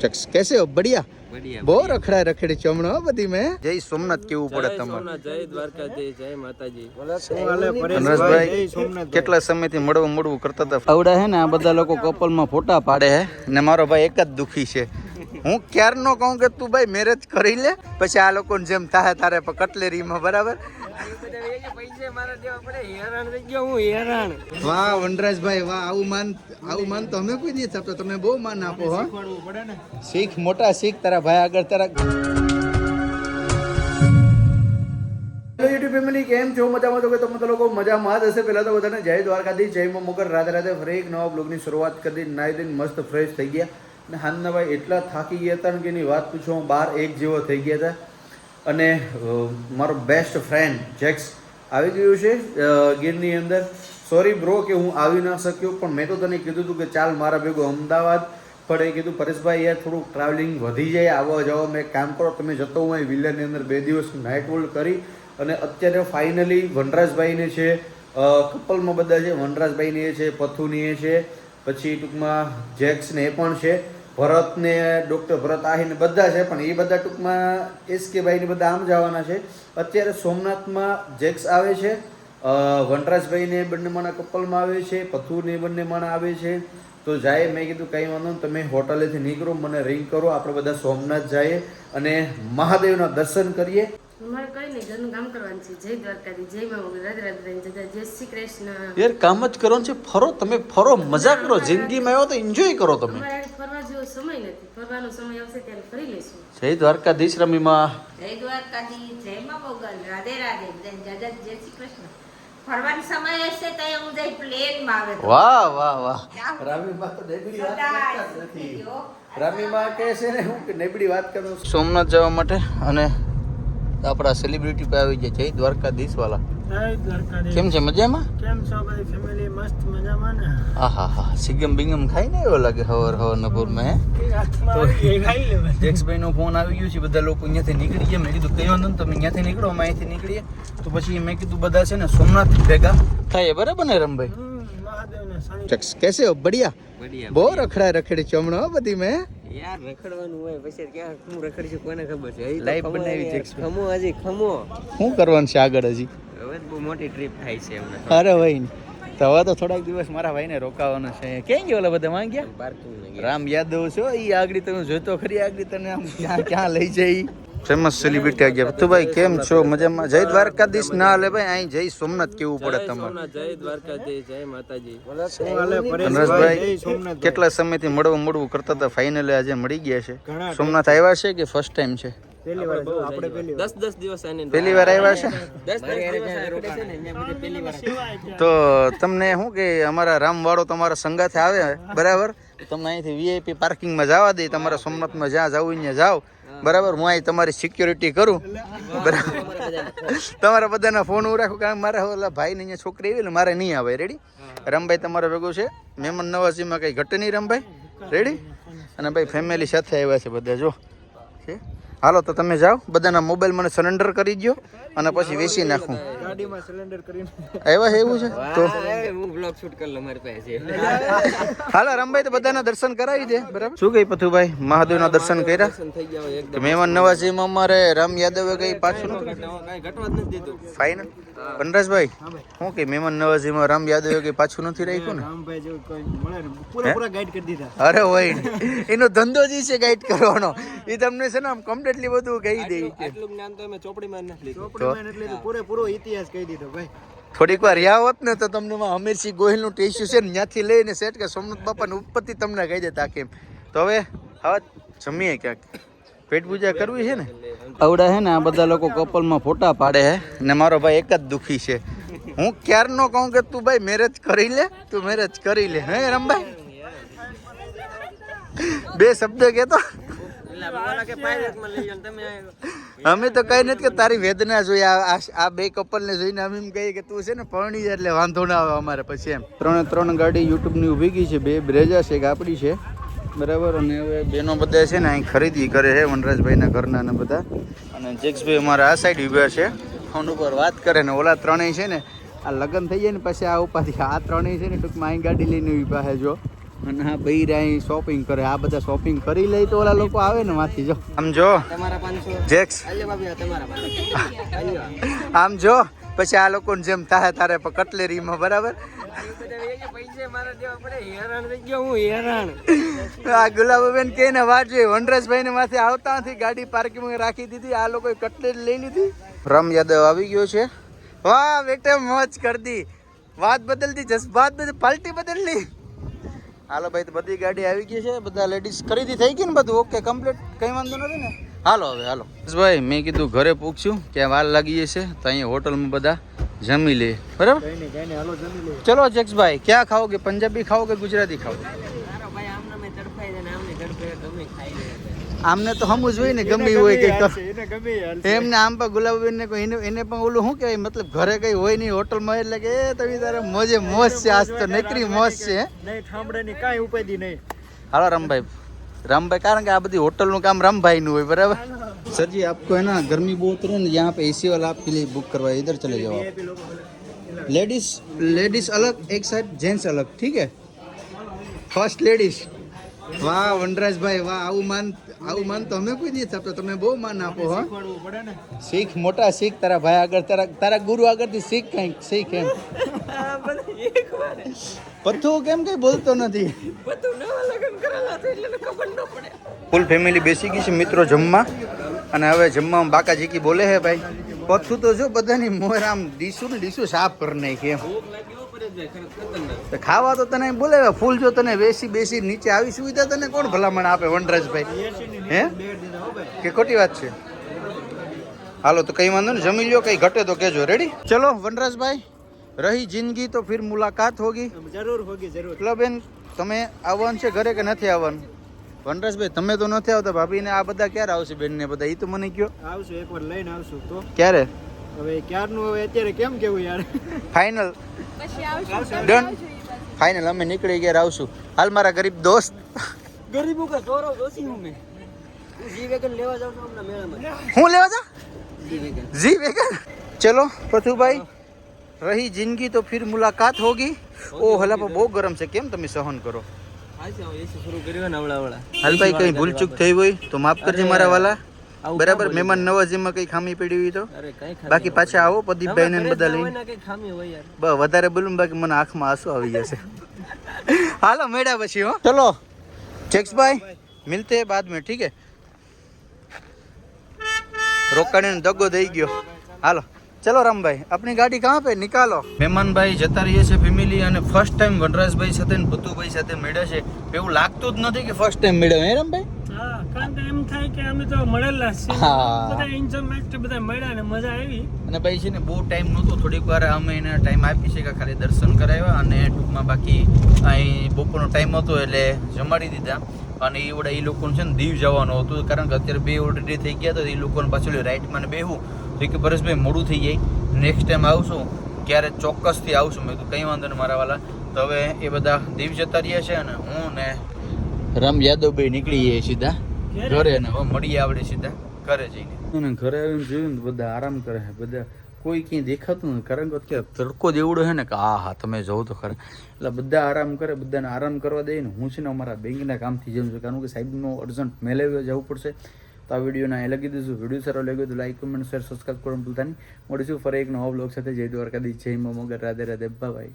Chucks કેસે હો? બઢિયા. બહુ રખડા રખડે ચમણો બધી મેં. જય સોમનાથ કેવું પડે તમારે જય દ્વારકા જય જય માતાજી નરેશભાઈ કેટલા સમયથી મળવું મળવું કરતા હતા? આવડે હે ને આ બધા લોકો કપલમાં ફોટા પાડે હે. ને મારો ભાઈ એક જ દુખી છે. હું ક્યારનો કહું કે તું ભાઈ મેરેજ કરી લે, પછી આ લોકોને જેમ તારે કટલેરી કટલેરીમાં બરાબર? વાહ, વનરાજભાઈ, વાહ, આવું માન આવું માન તો અમે કોઈ બહુ માન આપો શીખ, મોટા શીખ, તારા ભાઈ આગળ, તારા હેલો ફેમિલી કેમ છો? મજામાં તો કે તો લોકો મજામાં જ હશે. પહેલા તો બધાને જય દ્વારકાધીશ, જય મા મોગર રાધે રાધે ફરી એક નવા બ્લોગની શરૂઆત કરી. નાઈ દઈને મસ્ત ફ્રેશ થઈ ગયા. હાલના ભાઈ એટલા થાકી ગયા હતા ને કે એની વાત પૂછો હું બાર એક જેવો થઈ ગયા હતા. અને મારો બેસ્ટ ફ્રેન્ડ જેક્સ, આવી ગયું છે ગીરની અંદર. સોરી બ્રો કે હું આવી ના શક્યો, પણ મેં તો તને કીધું હતું કે ચાલ મારા ભેગો અમદાવાદ પણ એ કીધું, પરેશભાઈ, યાર, થોડુંક ટ્રાવેલિંગ વધી જાય, આવવા જવા, મેં કામ કરો, તમે જતો હું અહીં અંદર બે દિવસ નાઇટ હોલ્ડ કરી. અને અત્યારે ફાઇનલી વનરાજભાઈને છે કપલમાં બધા છે, વનરાજભાઈને એ છે, પથુની એ છે, પછી ટૂંકમાં જેક્સને એ પણ છે. ભરત ને ડૉક્ટર ભરત આહીને બધા છે, પણ એ બધા ટૂંકમાં એસ કે ભાઈને બધા આમ જવાના છે. અત્યારે સોમનાથમાં જેક્સ આવે છે વનરાજભાઈને બંને માણા કપલમાં આવે છે પથુને બંને માણા આવે છે. તો જાય, મેં કીધું કંઈ વાંધો તમે હોટલેથી નીકળો, મને રિંગ કરો, આપણે બધા સોમનાથ જઈએ અને મહાદેવના દર્શન કરીએ. અમારે કઈ નહીં ઘરનું કામ કરવાનું છે. જય દ્વારકાધી જય મા રાધે રાધે જય શ્રી કૃષ્ણ. યાર કામ જ કરવાનું છે ફરો તમે ફરો મજા કરો જિંદગીમાં આવ્યો તો એન્જોય કરો તમે. ફરવા જેવો સમય નથી. ફરવાનો સમય આવશે ત્યારે ફરી લઈશું. જય દ્વારકાધીશ રમીમાં. જય દ્વારકાધી જય માં મોગલ રાધે રાધે જય જય શ્રી કૃષ્ણ. ફરવાનો સમય હશે તો હું જઈ પ્લેનમાં આવે વાહ વાહ વાહ? રામીમાં તો નેબડી વાત નથી. રામીમાં કહે છે ને હું કે નેબડી વાત કરું સોમનાથ જવા માટે અને આપણા સેલિબ્રિટી પર આવી ગયા જય દ્વારકાધીશ વાલા. કેમ છે મજામાં? કેમ છો ભાઈ ફેમિલી મસ્ત મજામાં ને? આહા હા સિગમ બિગમ ખાઈ ને એવો લાગે હવર હવર નપુરમાં તો જેક્સભાઈ નો ફોન આવી ગયો છે બધા લોકો અહીંયાથી નીકળી ગયા મેં કીધું કયો ને? તમે અહીંયાથી નીકળો અમે અહીંથી નીકળીએ. તો પછી મેં કીધું બધા છે ને સોમનાથ ભેગા. થાય બરાબર ને રમભાઈ? કેસે હો? બઢિયા. બહુ રખડા રખડી ચમણો બધી મેં. યાર રખડવાનું હોય પછી ક્યાં હું રખડી છું કોને ખબર છે? તો બનાવી છે ખમો હજી ખમો. શું કરવાનું છે આગળ હજી? હવે બહુ મોટી ટ્રીપ થાય છે એમને અરે ભાઈ તો હવે તો થોડાક દિવસ મારા ભાઈને રોકાવાનો છે. ક્યાં ગયા ઓલા બધા? માંગ્યા. રામ યાદવ છો? એ આગળ તમે જોતો ખરી આગળ તને આમ ક્યાં ક્યાં લઈ જાય ફેમસ સેલિબ્રિટી આ ગયા. ભાઈ કેમ છો? મજામાં? જય દ્વારકાધીશ. ના હાલે ભાઈ અહીં જય સોમનાથ કેવું પડે તમારે જય દ્વારકાધીશ જય માતાજી. શું હાલે પરેશભાઈ? વનરાજભાઈ જય સોમનાથ કેટલા સમયથી મળવું મળવું કરતા હતા? ફાઇનલી આજે મળી ગયા છે. સોમનાથ આવ્યા છે કે ફર્સ્ટ ટાઈમ છે? પહેલી વાર? પહેલી વાર. દસ દસ દિવસ આની અંદર. પહેલી વાર આવ્યા છે? તો તમને શું કે અમારા રામવાળો તમારા સંગાથે આવે બરાબર? તમને અહીંથી વીઆઈપી પાર્કિંગમાં જવા દે. તમારા સોમનાથમાં જ્યાં જવું ત્યાં જાઓ. બરાબર હું અહીં તમારી સિક્યોરિટી કરું. બરાબર તમારા બધાના ફોન હું રાખું કારણ મારા ઓલા ભાઈને અહીંયા છોકરી આવી મારે નહીં આવે. રેડી રમભાઈ તમારો ભેગું છે? મહેમાન નવાજીમાં કંઈ ઘટે નહીં રમભાઈ? રેડી અને ભાઈ ફેમિલી સાથે આવ્યા છે બધા જો. છે? હાલો તો તમે જાઓ. બધાના મોબાઈલ મને સરેન્ડર કરી દો અને પછી વેચી નાખું. ગાડીમાં સિલિન્ડર કરીને. આવ્યા છે એવું છે? તો હું બ્લોગ શૂટ કરી લઉં મારી પાસે. હાલો રમભાઈ તો બધાના દર્શન કરાવી દે બરાબર? શું કઈ પથુભાઈ? મહાદેવના દર્શન કર્યા? દર્શન થઈ ગયા હોય કે એકદમ મહેમાન નવાજીમાં અમારે રામ યાદવે કઈ પાછું નથી? કાંઈ ઘટવા જ નથી દીધું. ફાઇનલ વનરાજભાઈ શું કે મહેમાન નવાજીમાં રામ યાદવે કઈ પાછું નથી રાખ્યું ને? રામભાઈ જેવું કોઈ મળે ને પૂરા પૂરા ગાઈડ કરી દીધા. અરે હોય એનો ધંધો જ છે ગાઈડ કરવાનો. એ તમને છે ને આમ કમ્પ્લીટલી બધું કહી દે ચોપડીમાં નથી એટલે પૂરેપૂરો ઇતિહાસ કહી દીધો ભાઈ. થોડીક વાર રહ્યા હોત ને તો તમને અમીરસિંહ ગોહિલનું ટેસ્યુ છે ને ત્યાંથી લઈને સેટ કે સોમનાથ બાપાની ઉત્પત્તિ તમને કહી દેતા કેમ. તો હવે હવે જમીએ ક્યાંક. પેટ પૂજા કરવી છે ને? આવડા છે ને આ બધા લોકો કપલમાં ફોટા પાડે છે. ને મારો ભાઈ એક જ દુખી છે. હું ક્યારનો કહું કે તું ભાઈ મેરેજ કરી લે તું મેરેજ કરી લે. હે રમભાઈ? બે શબ્દ કહેતો તમે અમે તો કઈ નથી કે તારી વેદના જોઈ, આ બે કપલ ને જોઈને અમે એમ કહીએ કે તું છે ને પરણી જાય એટલે વાંધો ના આવે અમારે પછી એમ. ત્રણે ત્રણ ગાડી યુટ્યુબની ઊભી ગઈ છે, બે બ્રેજા છે, એક છે. બરાબર, અને હવે બેનો બધા છે ને અહીં ખરીદી કરે છે, વનરાજભાઈના ઘરના ને બધા. અને જેક્સભાઈ અમારા આ સાઈડ ઊભા છે. ફોન ઉપર વાત કરે ને ઓલા ત્રણેય છે ને, આ લગ્ન થઈ જાય ને પછી આ ઉપાધિ. આ ત્રણેય છે ને ટૂંકમાં અહીં ગાડી લઈને ઊભા છે, જો. અને આ બૈરા અહીં શોપિંગ કરે. આ બધા શોપિંગ કરી લે તો ઓલા લોકો આવે ને માથી જો. આમ જો. જેક્સ. આમ જો. પછી આ લોકોને જેમ તારે તારે કટલેરીમાં બરાબર? પૈસે મારા દેવા પડે હેરાન થઈ ગયો હું હેરાન આ ગુલાબબેન કે ને વાત જોઈએ વનરાજભાઈ ને માથે આવતા નથી ગાડી પાર્કિંગ રાખી દીધી. આ લોકોએ કટલેરી લઈ લીધી. રમ યાદવ આવી ગયો છે. વાહ બેટા મોજ કરી દી વાત બદલતી જજ્બાત બદલ પાલટી બદલની. હાલો ભાઈ તો બધી ગાડી આવી ગઈ છે. બધા લેડીઝ ખરીદી થઈ ગઈ ને બધું? ઓકે કમ્પ્લીટ કઈ વાંધો નથી ને? હાલો હવે હાલો. ભાઈ મેં કીધું ઘરે પૂછ્યું કે વાર લાગી જશે તો અહીંયા હોટલમાં બધા જમી લે. બરાબર? ચલો જક્ષભાઈ ક્યાં ખાઓગે પંજાબી ખાઓગે ગુજરાતી ખાઓ મારો ભાઈ આમને મેં તડફાઈ દે ને આમને તડફે ગમે ખાઈ લે આમને તો સમજવું જોઈએ ને ગમે હોય કે એમને આમ પણ ગુલાબબેન ને કોઈ એને પણ ઓલું શું કહેવાય મતલબ ઘરે કઈ હોય નહીં હોટલમાં એટલે કે એ તમે તારે મોજે મોજ છે આજ તો નકરી મોજ છે. કાંઈ ઉપાધી નહીં. હાલો રમભાઈ. રમભાઈ કારણ કે આ બધી હોટલનું કામ રમભાઈ નું હોય બરાબર? સરજી जी એના ગરમી બહુ गर्मी ને रहे ना यहाँ पे एसी वाला आपके लिए बुक करवाया इधर चले जाओ लेडीज लेडीज अलग एक साइड जेंट्स अलग ठीक है વાહ लेडीज वाह આવું માન આવું માન તો અમે કોઈ નહીં આપતા તમે બહુ માન આપો હો. શીખવાડવું પડે ને. શીખ મોટા શીખ તારા ભાઈ આગળ તારા તારા ગુરુ આગળથી શીખ કંઈક શીખ એમ. પથ્થુ કેમ કઈ બોલતો નથી? ફૂલ ફેમિલી બેસી ગઈ છે મિત્રો જમવા. અને હવે જમવામાં બાકા જીકી બોલે હે ભાઈ? પથ્થુ તો જો બધાની મોર આમ ડીશું ને ડીશું સાફ કરી નાખી એમ. તો ખાવા તો તને બોલે ફૂલ જો તને બેસી બેસી નીચે આવી સુવિધા તને કોણ ભલામણ આપે વનરાજભાઈ? હે? કે ખોટી વાત છે? હાલો તો કઈ વાંધો ને જમી લ્યો કઈ ઘટે તો કેજો રેડી ચલો વનરાજભાઈ રહી જિંદગી તો ફિર મુલાકાત હોગી. જરૂર હોગી જરૂર. એટલે બેન તમે આવવાનું છે ઘરે કે નથી આવવાનું? વનરાજભાઈ તમે તો નથી આવતા ભાભીને આ બધા ક્યારે આવશે બેન ને બધા? એ તો મને કયો. આવશું એકવાર લઈને આવશું તો. ક્યારે? હવે ક્યારનું? હવે અત્યારે કેમ કેવું યાર? ફાઇનલ ડન ફાઇનલ અમે નીકળી ગયા આવશું હાલ મારા ગરીબ દોસ્ત. ગરીબો કા ચોરો દોશી હું મેં. જી વેગન લેવા જાઉં છું હમણાં મેળામાં? હું લેવા જા જી વેગન. G wagon. ચલો પથુભાઈ રહી જિંદગી તો ફિર મુલાકાત હોગી. ઓ હલા પર બહુ ગરમ છે. કેમ તમે સહન કરો? હાલ ભાઈ કઈ ભૂલચૂક થઈ હોય તો માફ કરજે મારા વાલા. બરાબર મહેમાન નવાજીમાં કઈ ખામી પડી હોય તો? બાકી પાછા આવો પ્રદીપભાઈ ને બધા લઈને બસ વધારે બોલું બાકી મને આંખમાં આંસુ આવી જશે. હાલો મેળા પછી હો. ચલો. ચેક્સભાઈ મિલતે બાદ મેં ઠીક હે? રોકાણીને દગો દઈ ગયો. હાલો ચલો રામભાઈ આપણી ગાડી કાં પે? નિકાલો. મહેમાનભાઈ જતા રહીએ છે ફેમિલી અને ફર્સ્ટ ટાઈમ વનરાજભાઈ સાથે ને ભૂતુભાઈ સાથે મળ્યા છે. એવું લાગતું જ નથી કે ફર્સ્ટ ટાઈમ મળ્યા હે રામભાઈ? કારણ કે એમ થાય કે અમે તો મળેલા છીએ. બધા એન્જોયમેન્ટ બધા મળ્યા ને મજા આવી. અને ભાઈ છે ને બહુ ટાઈમ નહોતો. થોડીક વાર અમે એને ટાઈમ આપી છે કે ખાલી દર્શન કરાવ્યા અને ટૂંકમાં બાકી અહીં બપોરનો ટાઈમ હતો એટલે જમાડી દીધા. અને એ વડે એ લોકોને છે ને દીવ જવાનું હતું. કારણ કે અત્યારે બે ઓલરેડી થઈ ગયા તો એ લોકોને પાછળ રાઈટમાં બેહું. તો કે પરેશભાઈ મોડું થઈ જાય. નેક્સ્ટ ટાઈમ આવશું. ક્યારે ચોક્કસથી આવશું. મેં કંઈ વાંધો નહીં મારા વાલા. તો હવે એ બધા દીવ જતા રહ્યા છે અને હું ને રામ યાદવભાઈ નીકળી જઈએ સીધા. ઘરે ને હવે મળીએ આપણે સીધા ઘરે જઈને. અને ઘરે આવીને જોયું ને બધા આરામ કરે છે, બધા કોઈ ક્યાંય દેખાતું નથી. કારણ કે અત્યારે તડકો જેવડો છે ને કે આ હા, તમે જોવો તો ખરા. એટલે બધા આરામ કરે, બધાને આરામ કરવા દે ને હું છે ને અમારા બેંકના કામથી જઉં છું. કારણ કે સાહેબનો અર્જન્ટ મેળવ્યો જવું પડશે. તો આ વિડીયોને અહીં લગી દઈશું. વીડિયો સારો લાગ્યો તો લાઈક કમેન્ટ શેર સબસ્ક્રાઈબ કરવાનું ભૂલતા નહીં. મળીશું ફરી એક નવા બ્લોગ સાથે. જય દ્વારકાધીશ. જય મગર. રાધે રાધે. બાય